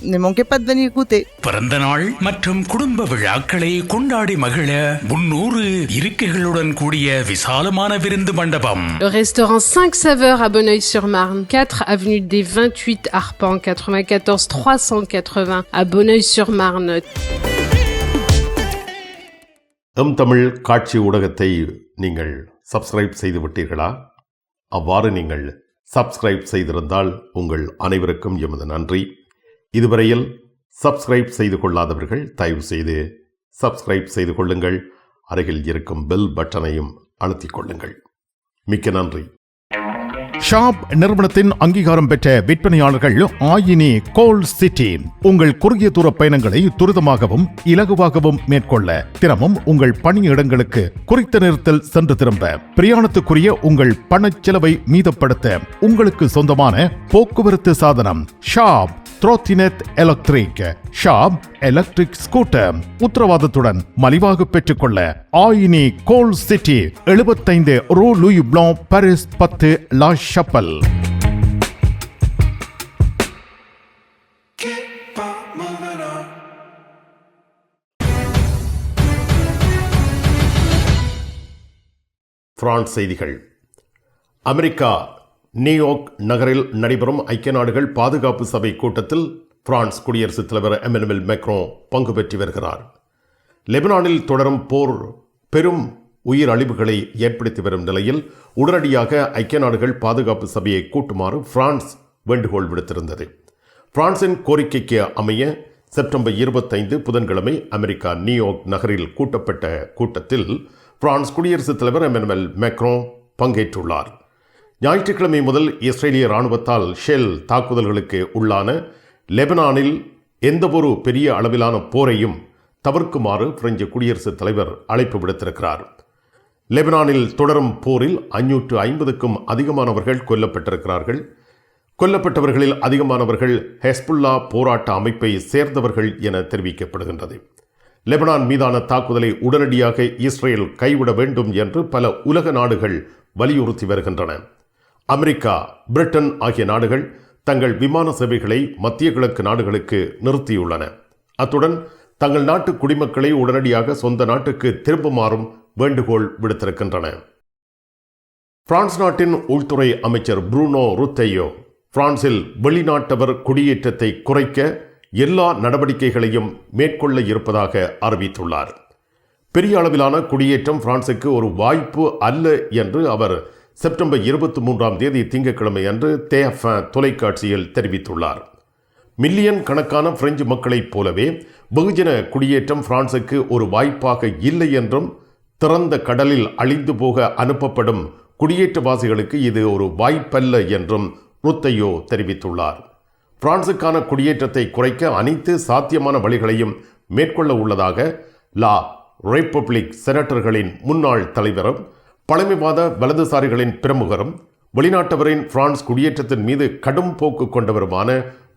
Goûter. பிறந்த நாள் மற்றும் குடும்ப விழாக்களை கொண்டாடி மகிழ முன்னூறு இருக்கைகளுடன் கூடிய விசாலமான விருந்து மண்டபம் Le restaurant 5 saveurs à Bonneuil-sur-Marne, 4 avenue des 28 Arpents, 94 380 à Bonneuil-sur-Marne. எம் தமிழ் காட்சி ஊடகத்தை நீங்கள் சப்ஸ்கிரைப் செய்து விட்டீர்களா அவ்வாறு நீங்கள் சப்ஸ்கிரைப் செய்திருந்தால் உங்கள் அனைவருக்கும் எமது நன்றி இதுவரையில் சப்ஸ்கிரைப் செய்து கொள்ளாதவர்கள் தயவு செய்து சப்ஸ்கிரைப் செய்து கொள்ளுங்கள். அருகில் இருக்கும் பெல் பட்டனையும் அழுத்திக் கொள்ளுங்கள். மிக்க நன்றி. ஷாப் நிறுவனத்தின் அங்கீகாரம் பெற்ற விற்பனையாளர்கள் ஆயினி கோல் சிட்டி உங்கள் குறுகிய தூர பயணங்களை துரிதமாகவும் இலகுவாகவும் மேற்கொள்ள தினமும் உங்கள் பணியிடங்களுக்கு குறித்த நேரத்தில் சென்று திரும்ப பிரயாணத்துக்குரிய உங்கள் பணச் செலவை மீதப்படுத்த உங்களுக்கு சொந்தமான போக்குவரத்து சாதனம் ஷாப் த்ரோத்தினெட் எலக்ட்ரிக் ஷாப் எலக்ட்ரிக் ஸ்கூட்டர். உத்தரவாதத்துடன் மலிவாக பெற்றுக்கொள்ள ஆயினி கோல் சிட்டி எழுபத்தைந்து ரூ லூயி ப்ளோ பாரிஸ் பத்து லா ஷப்பல். பிரான்ஸ் செய்திகள். அமெரிக்கா நியூயார்க் நகரில் நடைபெறும் ஐக்கிய நாடுகள் பாதுகாப்பு சபை கூட்டத்தில் பிரான்ஸ் குடியரசுத் தலைவர் எமனுவல் மேக்ரோ பங்கு பெற்று வருகிறார். லெபனானில் தொடரும் போர் பெரும் உயிர் அழிவுகளை ஏற்படுத்தி வரும் நிலையில் உடனடியாக ஐக்கிய நாடுகள் பாதுகாப்பு சபையை கூட்டுமாறு பிரான்ஸ் வேண்டுகோள் விடுத்திருந்தது. பிரான்சின் கோரிக்கைக்கு அமைய செப்டம்பர் இருபத்தைந்து புதன்கிழமை அமெரிக்கா நியூயார்க் நகரில் கூட்டப்பட்ட கூட்டத்தில் பிரான்ஸ் குடியரசுத் தலைவர் எமனுவல் மேக்ரோ பங்கேற்றுள்ளார். ஞாயிற்றுக்கிழமை முதல் இஸ்ரேலிய இராணுவத்தால் ஷெல் தாக்குதல்களுக்கு உள்ளான லெபனானில் எந்தவொரு பெரிய அளவிலான போரையும் தவிர்க்குமாறு பிரெஞ்சு குடியரசுத் தலைவர் அழைப்பு விடுத்திருக்கிறார். லெபனானில் தொடரும் போரில் ஐநூற்று ஐம்பதுக்கும் அதிகமானவர்கள் கொல்லப்பட்டிருக்கிறார்கள். கொல்லப்பட்டவர்களில் அதிகமானவர்கள் ஹெஸ்புல்லா போராட்ட அமைப்பை சேர்ந்தவர்கள் என தெரிவிக்கப்படுகின்றது. லெபனான் மீதான தாக்குதலை உடனடியாக இஸ்ரேல் கைவிட வேண்டும் என்று பல உலக நாடுகள் வலியுறுத்தி வருகின்றன. அமெரிக்கா பிரிட்டன் ஆகிய நாடுகள் தங்கள் விமான சேவைகளை மத்திய கிழக்கு நாடுகளுக்கு நிறுத்தியுள்ளன. அத்துடன் தங்கள் நாட்டு குடிமக்களை உடனடியாக சொந்த நாட்டுக்கு திரும்புமாறும் வேண்டுகோள் விடுத்திருக்கின்றன. பிரான்ஸ் நாட்டின் உள்துறை அமைச்சர் புரூனோ ருத்தையோ பிரான்சில் வெளிநாட்டவர் குடியேற்றத்தை குறைக்க எல்லா நடவடிக்கைகளையும் மேற்கொள்ள இருப்பதாக அறிவித்துள்ளார். பெரிய அளவிலான குடியேற்றம் பிரான்சுக்கு ஒரு வாய்ப்பு அல்ல என்று அவர் செப்டம்பர் இருபத்தி மூன்றாம் தேதி திங்கட்கிழமை அன்று தேஃப தொலைக்காட்சியில் தெரிவித்துள்ளார். மில்லியன் கணக்கான பிரெஞ்சு மக்களைப் போலவே வெகுஜன குடியேற்றம் பிரான்சுக்கு ஒரு வாய்ப்பாக இல்லை என்றும் திறந்த கடலில் அழிந்து போக அனுப்பப்படும் குடியேற்றவாசிகளுக்கு இது ஒரு வாய்ப்பல்ல என்றும் ருத்தையோ தெரிவித்துள்ளார். பிரான்சுக்கான குடியேற்றத்தை குறைக்க அனைத்து சாத்தியமான வழிகளையும் மேற்கொள்ள உள்ளதாக லா ரிப்பப்ளிக் செனட்டர்களின் முன்னாள் தலைவரும் பழமைவாத வலதுசாரிகளின் பிரமுகரும் வெளிநாட்டவரின் பிரான்ஸ் குடியேற்றத்தின் மீது கடும் போக்கு கொண்டவருமான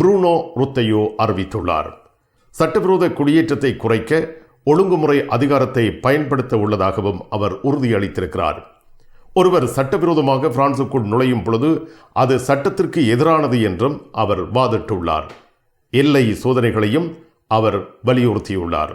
புரூனோ ருத்தையோ அறிவித்துள்ளார். சட்டவிரோத குடியேற்றத்தை குறைக்க ஒழுங்குமுறை அதிகாரத்தை பயன்படுத்த உள்ளதாகவும் அவர் உறுதியளித்திருக்கிறார். ஒருவர் சட்டவிரோதமாக பிரான்சுக்குள் நுழையும் பொழுது அது சட்டத்திற்கு எதிரானது என்றும் அவர் வாதிட்டுள்ளார். எல்லை சோதனைகளையும் அவர் வலியுறுத்தியுள்ளார்.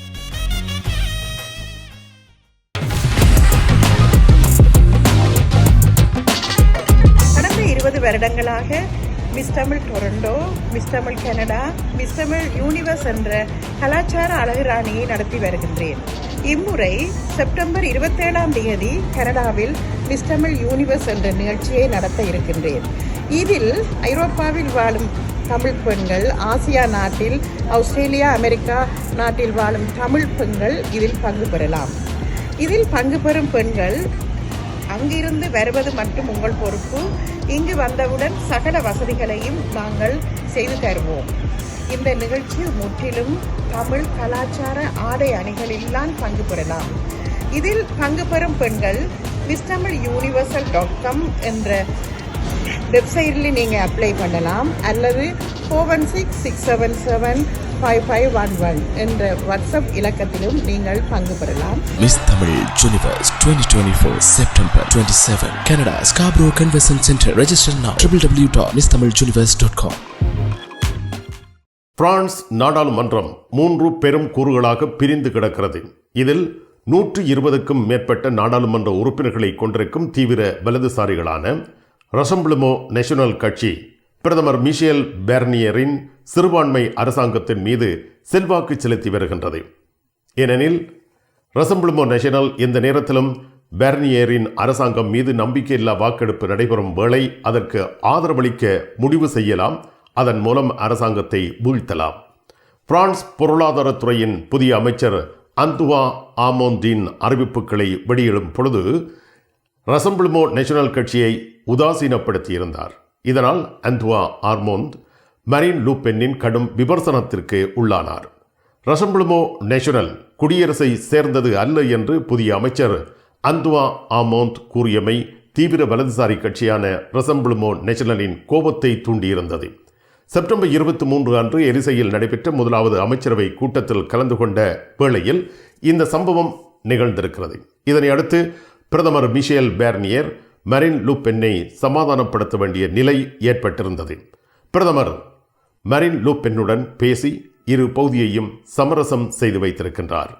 வருடங்களாக Miss Tamil Toronto Miss Tamil Canada Miss Tamil Universe என்ற கலாச்சார அழகுராணியை நடத்தி வருகின்றேன். இம்முறை செப்டம்பர் இருபத்தேழாம் தேதி கனடாவில் மிஸ் தமிழ் யூனிவர்ஸ் என்ற நிகழ்ச்சியை நடத்த இருக்கின்றேன். இதில் ஐரோப்பாவில் வாழும் தமிழ் பெண்கள் ஆசியா நாட்டில் ஆஸ்திரேலியா அமெரிக்கா நாட்டில் வாழும் தமிழ் பெண்கள் இதில் பங்கு பெறலாம். இதில் பங்கு பெறும் பெண்கள் அங்கிருந்து வருவது மட்டும் உங்கள் பொறுப்பு. இங்கு வந்தவுடன் சகல வசதிகளையும் நாங்கள் செய்து தருவோம். இந்த நிகழ்ச்சி முற்றிலும் தமிழ் கலாச்சார ஆடை அணிகளில்தான் பங்கு பெறலாம். இதில் பங்கு பெறும் பெண்கள் Miss Tamil universal dot com என்ற வெப்சைட்டில் நீங்கள் அப்ளை பண்ணலாம். அல்லது four one six six seven seven five five one one என்ற வாட்ஸ்அப் இலக்கத்திலும் நீங்கள் பங்கு பெறலாம். Miss Tamil Universe 2024 September 27 Canada Scarborough Convention Center Register now www.misthamiluniverse.com France நாடாளுமன்றம் மூன்று பெரும் கூறுகளாக பிரிந்து கிடக்கிறது. இதில் நூற்று இருபதுக்கும் மேற்பட்ட நாடாளுமன்ற உறுப்பினர்களை கொண்டிருக்கும் தீவிர வலதுசாரிகளான ரசம்பிளமோ நேஷனல் கட்சி பிரதமர் மிஷேல் பெர்னியரின் சிறுபான்மை அரசாங்கத்தின் மீது செல்வாக்கு செலுத்தி வருகின்றது. ஏனெனில் ரசம்பிளமோ நேஷனல் இந்த நேரத்திலும் பெர்னியரின் அரசாங்கம் மீது நம்பிக்கையில்லா வாக்கெடுப்பு நடைபெறும் வேளை அதற்கு ஆதரவளிக்க முடிவு செய்யலாம். அதன் மூலம் அரசாங்கத்தை வீழ்த்தலாம். பிரான்ஸ் பொருளாதாரத்துறையின் புதிய அமைச்சர் அந்துவா ஆமோந்தின் அறிவிப்புகளை வெளியிடும் பொழுது ரசம்பிள்மோ நேஷனல் கட்சியை உதாசீனப்படுத்தியிருந்தார். இதனால் அந்துவா ஆர்மோந்த் மரீன் லூபென்னின் கடும் விமர்சனத்திற்கு உள்ளானார். ரசம்புளுமோ நேஷனல் குடியரசை சேர்ந்தது அல்ல என்று புதிய அமைச்சர் அந்துவா ஆமோந்த் கூறியமை தீவிர வலதுசாரி கட்சியான ரசம்புளுமோ நேஷனலின் கோபத்தை தூண்டியிருந்தது. செப்டம்பர் இருபத்தி மூன்று அன்று எரிசையில் நடைபெற்ற முதலாவது அமைச்சரவை கூட்டத்தில் கலந்து கொண்ட வேளையில் இந்த சம்பவம் நிகழ்ந்திருக்கிறது. இதனை அடுத்து பிரதமர் மிஷேல் பேர்னியர் மரின் லூபென்னை சமாதானப்படுத்த வேண்டிய நிலை ஏற்பட்டிருந்தது. பிரதமர் மரின் லூப்பென்னுடன் பேசி இரு பகுதியையும் சமரசம் செய்து வைத்திருக்கின்றார்.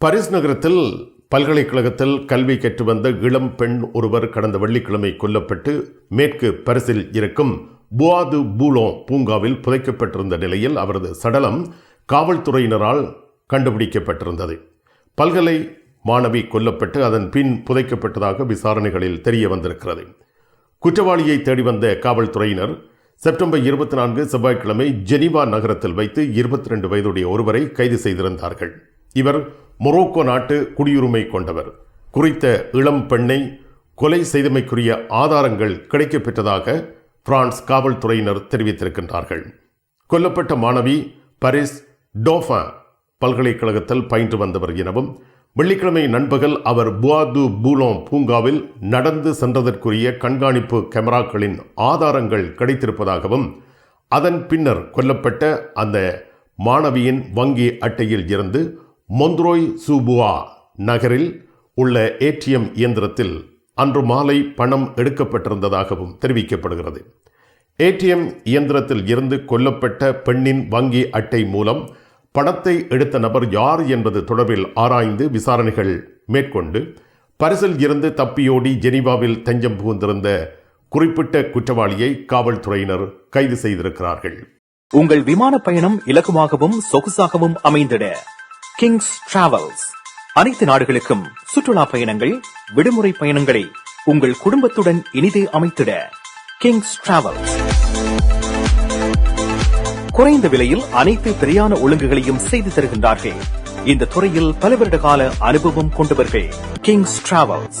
பரிஸ் நகரத்தில் பல்கலைக்கழகத்தில் கல்வி கற்று வந்த இளம் பெண் ஒருவர் கடந்த வெள்ளிக்கிழமை கொல்லப்பட்டு மேற்கு பரிசில் இருக்கும் புவாது பூலோ பூங்காவில் புதைக்கப்பட்டிருந்த நிலையில் அவரது சடலம் காவல்துறையினரால் கண்டுபிடிக்கப்பட்டிருந்தது. பல்கலை மாணவி கொல்லப்பட்டு அதன் பின் புதைக்கப்பட்டதாக விசாரணைகளில் தெரிய வந்திருக்கிறது. குற்றவாளியை தேடி வந்த காவல்துறையினர் செப்டம்பர் இருபத்தி நான்கு செவ்வாய்க்கிழமை ஜெனீவா நகரத்தில் வைத்து இருபத்தி ரெண்டு வயதுடைய ஒருவரை கைது செய்திருந்தார்கள். இவர் மொரோக்கோ நாட்டு குடியுரிமை கொண்டவர். குறித்த இளம் பெண்ணை கொலை செய்தமைக்குரிய ஆதாரங்கள் கிடைக்கப்பெற்றதாக பிரான்ஸ் காவல்துறையினர் தெரிவித்திருக்கின்றார்கள். கொல்லப்பட்ட மாணவி பரிஸ் டோஃபா பல்கலைக்கழகத்தில் பயின்று வந்தவர் எனவும் வெள்ளிக்கிழமை நண்பகல் அவர் புவாது பூலோம் பூங்காவில் நடந்து சென்றதற்குரிய கண்காணிப்பு கேமராக்களின் ஆதாரங்கள் கிடைத்திருப்பதாகவும் அதன் பின்னர் கொல்லப்பட்ட அந்த மாணவியின் வங்கி அட்டையில் இருந்து மொந்த்ரோய் சூபுவா நகரில் உள்ள ஏடிஎம் இயந்திரத்தில் அன்று மாலை பணம் எடுக்கப்பட்டிருந்ததாகவும் தெரிவிக்கப்படுகிறது. ஏடிஎம் இயந்திரத்தில் இருந்து கொல்லப்பட்ட பெண்ணின் வங்கி அட்டை மூலம் படத்தை எடுத்த நபர் யார் என்பது தொடர்பில் ஆராய்ந்து விசாரணைகள் மேற்கொண்டு பரிசில் இருந்து தப்பியோடி ஜெனீவாவில் தஞ்சம் புகுந்திருந்த குறிப்பிட்ட குற்றவாளியை காவல்துறையினர் கைது செய்திருக்கிறார்கள். உங்கள் விமான பயணம் இலகுவாகவும் சொகுசாகவும் அமைந்திட கிங்ஸ் டிராவல்ஸ் அனைத்து நாடுகளுக்கும் சுற்றுலா பயணங்கள் விடுமுறை பயணங்களை உங்கள் குடும்பத்துடன் இனிதே அமைத்திட கிங்ஸ் டிராவல்ஸ் குறைந்த விலையில் அனைத்து திரையான ஒழுங்குகளையும் செய்து தருகின்றார்கள். இந்த துறையில் பல வருட கால அனுபவம் கொண்டவர்கள். கிங்ஸ் டிராவல்ஸ்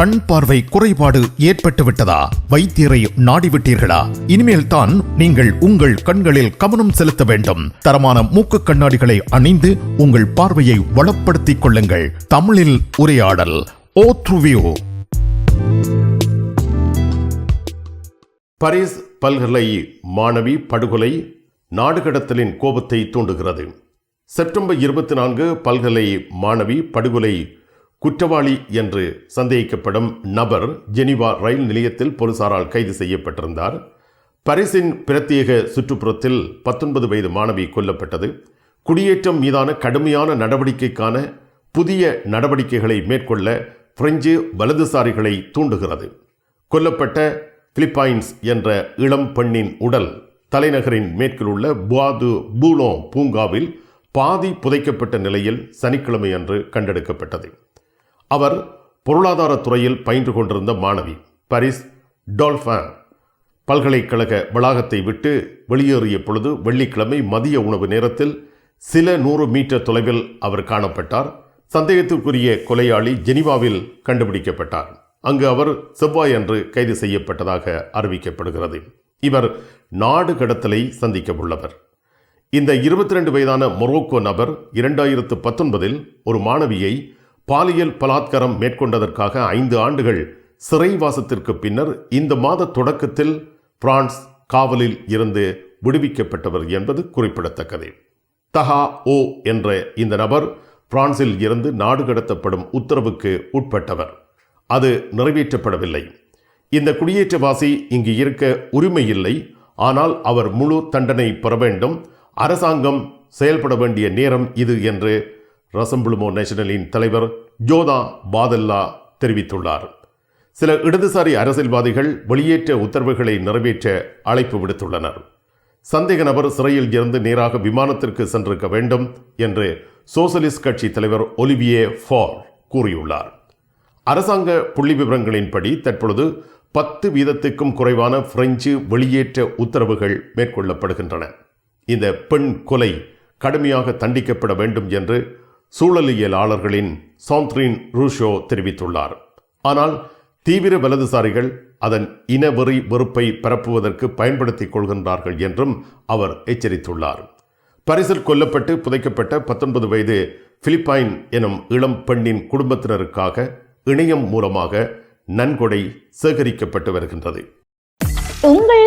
கண் பார்வை குறைபாடு ஏற்பட்டு விட்டதா வைத்தியரை நாடிவிட்டீர்களா? இனிமேல் தான் நீங்கள் உங்கள் கண்களில் கவனம் செலுத்த வேண்டும். தரமான மூக்கு கண்ணாடிகளை அணிந்து உங்கள் பார்வையை வளப்படுத்திக் கொள்ளுங்கள். தமிழில் உரையாடல் ஓ த்ருவியோ! பரிஸ் பல்கலை மாணவி படுகொலை நாடுகடத்தலின் கோபத்தை தூண்டுகிறது. செப்டம்பர் இருபத்தி நான்கு பல்கலை மாணவி படுகொலை குற்றவாளி என்று சந்தேகிக்கப்படும் நபர் ஜெனிவா ரயில் நிலையத்தில் போலீசாரால் கைது செய்யப்பட்டிருந்தார். பரிசின் பிரத்யேக சுற்றுப்புறத்தில் பத்தொன்பது வயது மாணவி கொல்லப்பட்டது. குடியேற்றம் மீதான கடுமையான நடவடிக்கைக்கான புதிய நடவடிக்கைகளை மேற்கொள்ள பிரெஞ்சு வலதுசாரிகளை தூண்டுகிறது. கொல்லப்பட்ட பிலிப்பைன்ஸ் என்ற இளம் பெண்ணின் உடல் தலைநகரின் மேற்கில் உள்ள புவாது பூலோ பூங்காவில் பாதி புதைக்கப்பட்ட நிலையில் சனிக்கிழமை அன்று கண்டெடுக்கப்பட்டது. அவர் பொருளாதாரத்துறையில் பயின்று கொண்டிருந்த மாணவி பாரிஸ் டோல்ஃபன் பல்கலைக்கழக வளாகத்தை விட்டு வெளியேறிய பொழுது வெள்ளிக்கிழமை மதிய உணவு நேரத்தில் சில நூறு மீட்டர் தொலைவில் அவர் காணப்பட்டார். சந்தேகத்திற்குரிய கொலையாளி ஜெனிவாவில் கண்டுபிடிக்கப்பட்டார். அங்கு அவர் செவ்வாய் அன்று கைது செய்யப்பட்டதாக அறிவிக்கப்படுகிறது. இவர் நாடு கடத்தலை சந்திக்க உள்ளவர். இந்த இருபத்தி ரெண்டு வயதான மொரோக்கோ நபர் இரண்டாயிரத்து பத்தொன்பதில் ஒரு மாணவியை பாலியல் பலாத்காரம் மேற்கொண்டதற்காக ஐந்து ஆண்டுகள் சிறைவாசத்திற்கு பின்னர் இந்த மாத தொடக்கத்தில் பிரான்ஸ் காவலில் இருந்து விடுவிக்கப்பட்டவர் என்பது குறிப்பிடத்தக்கது. தஹா ஓ என்ற இந்த நபர் பிரான்சில் இருந்து நாடு கடத்தப்படும் உத்தரவுக்கு உட்பட்டவர். அது நிறைவேற்றப்படவில்லை. இந்த குடியேற்றவாசி இங்கு இருக்க உரிமை இல்லை ஆனால் அவர் முழு தண்டனை பெற வேண்டும். அரசாங்கம் செயல்பட வேண்டிய நேரம் இது என்று ரசம்புளுமோ நேஷனலின் தலைவர் ஜோதா பாதல்லா தெரிவித்துள்ளார். சில இடதுசாரி அரசியல்வாதிகள் வெளியேற்ற உத்தரவுகளை நிறைவேற்ற அழைப்பு விடுத்துள்ளனர். சந்தேக நபர் சிறையில் இருந்து நேராக விமானத்திற்கு சென்றிருக்க வேண்டும் என்று சோசலிஸ்ட் கட்சி தலைவர் ஒலிவியே ஃபார் கூறியுள்ளார். அரசாங்க புள்ளி விவரங்களின்படி தற்பொழுது பத்து வீதத்துக்கும் குறைவான பிரெஞ்சு வெளியேற்ற உத்தரவுகள் மேற்கொள்ளப்படுகின்றன. இந்த பெண் கொலை கடுமையாக தண்டிக்கப்பட வேண்டும் என்று சூழலியலாளர்களின் சாந்த்ரின் ரூஷோ தெரிவித்துள்ளார். ஆனால் தீவிர வலதுசாரிகள் அதன் இனவெறி வெறுப்பை பரப்புவதற்கு பயன்படுத்திக் கொள்கின்றார்கள் என்றும் அவர் எச்சரித்துள்ளார். பரிசில் கொல்லப்பட்டு புதைக்கப்பட்ட பத்தொன்பது வயது பிலிப்பைன் எனும் இளம் பெண்ணின் குடும்பத்தினருக்காக இணையம் மூலமாக நன்கொடை சேகரிக்கப்பட்டு வருகின்றது. உங்கள்